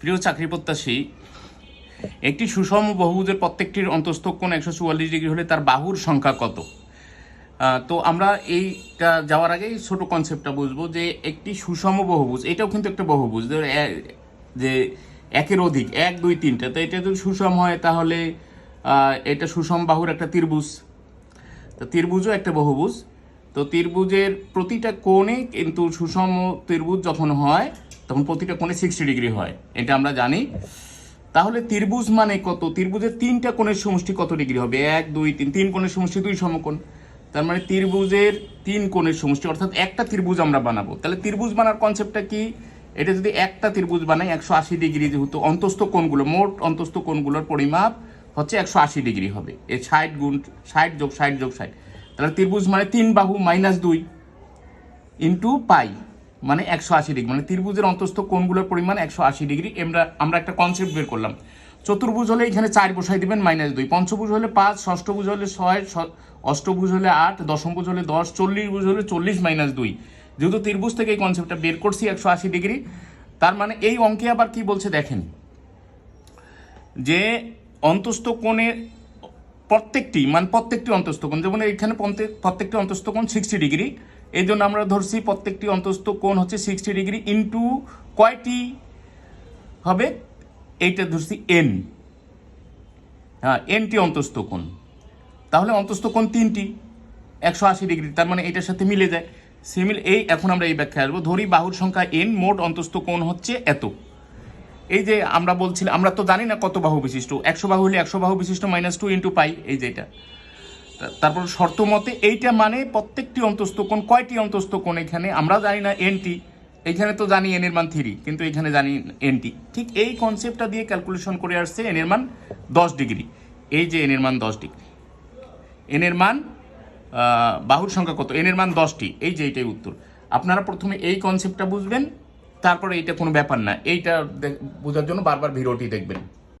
প্রিয় চাকরি প্রত্যাশী, একটি সুষম বহুভুজের প্রত্যেকটির অন্তস্থ কোণ একশো চুয়াল্লিশ ডিগ্রি হলে তার বাহুর সংখ্যা কত? তো আমরা এইটা যাওয়ার আগেই ছোট কনসেপ্টটা বুঝব যে একটি সুষম বহুভুজ, এটাও কিন্তু একটা বহুভুজ যে একের অধিক, এক, দুই, তিনটা, তো এটা যদি সুষম হয় তাহলে এটা সুষম বাহুর একটা ত্রিভুজ। তো ত্রিভুজও একটা বহুভুজ। তো ত্রিভুজের প্রতিটা কোণে কিন্তু সুষম ত্রিভুজ যখন হয়, তখন প্রতিটা কোণে সিক্সটি ডিগ্রি হয়, এটা আমরা জানি। তাহলে ত্রিভুজ মানে কত? ত্রিভুজের তিনটা কোণের সমষ্টি কত ডিগ্রি হবে? এক, দুই, তিন তিন কোণের সমষ্টি, দুই সমকোণ। তার মানে ত্রিভুজের তিন কোণের সমষ্টি, অর্থাৎ একটা ত্রিভুজ আমরা বানাবো। তাহলে ত্রিভুজ বানার কনসেপ্টটা কি? এটা যদি একটা ত্রিভুজ বানাই, একশো আশি ডিগ্রি যেহেতু অন্তস্থ কোণগুলো, মোট অন্তস্থ কোণগুলোর পরিমাপ হচ্ছে একশো আশি ডিগ্রি হবে। এ ষাট গুণ ষাট যোগ ষাট যোগ ষাট তাহলে ত্রিভুজ মানে তিন বাহু মাইনাস দুই ইন্টু পাই মানে একশো আশি ডিগ্রি মানে ত্রিভুজের অন্তস্থ কোণগুলোর পরিমাণ একশো আশি ডিগ্রি আমরা আমরা একটা কনসেপ্ট বের করলাম। চতুর্ভুজ হলে এখানে চার বসাই দিবেন মাইনাস দুই। পঞ্চভুজ হলে পাঁচ, ষষ্ঠভুজ হলে ছয় অষ্টভুজ হলে আট, দশমভুজ হলে দশ চল্লিশ ভুজ হলে চল্লিশ মাইনাস দুই। যেহেতু ত্রিভুজ থেকে এই কনসেপ্টটা বের করছি একশো আশি ডিগ্রি তার মানে এই অঙ্কে আবার কি বলছে দেখেন? যে অন্তস্থ কোণের প্রত্যেকটি মানে প্রত্যেকটি অন্তস্থ কোণ যেমন এখানে প্রত্যেক- প্রত্যেকটি অন্তস্থ কোণ সিক্সটি ডিগ্রি এই জন্য আমরা ধরছি প্রত্যেকটি অন্তস্থ কোণ হচ্ছে সিক্সটি ডিগ্রি ইন্টু কয়টি হবে? এইটা ধরছি এন হ্যাঁ এনটি অন্তস্থ কোণ তাহলে অন্তস্থ কোণ তিনটি, একশো আশি ডিগ্রি তার মানে এটার সাথে মিলে যায়। সিমিল এই এখন আমরা এই ব্যাখ্যা আসব। ধরি বাহুর সংখ্যা এন মোট অন্তস্থ কোণ হচ্ছে এত। এই যে আমরা বলছিলাম আমরা তো জানি না কত বাহু বিশিষ্ট। একশো বাহু হলে একশো বাহু বিশিষ্ট মাইনাস টু ইন্টু পাই এই যে এটা। তারপর শর্ত মতে এইটা মানে প্রত্যেকটি অন্তস্থ কোন কয়টি অন্তস্থ কোন এখানে? আমরা জানি না এনটি এখানে তো জানি এন এর মান থ্রি কিন্তু এখানে জানি এনটি ঠিক এই কনসেপ্টটা দিয়ে ক্যালকুলেশন করে আসছে এন এর মান দশ ডিগ্রি। এই যে এন এর মান দশ ডিগ্রি। এন এর মান বাহুর সংখ্যা কত? এন এর মান দশটি এই যে এইটাই উত্তর। আপনারা প্রথমে এই কনসেপ্টটা বুঝবেন। তারপরে এইটা কোনো ব্যাপার না। এইটা বোঝার জন্য বারবার ভিডিওটি দেখবেন।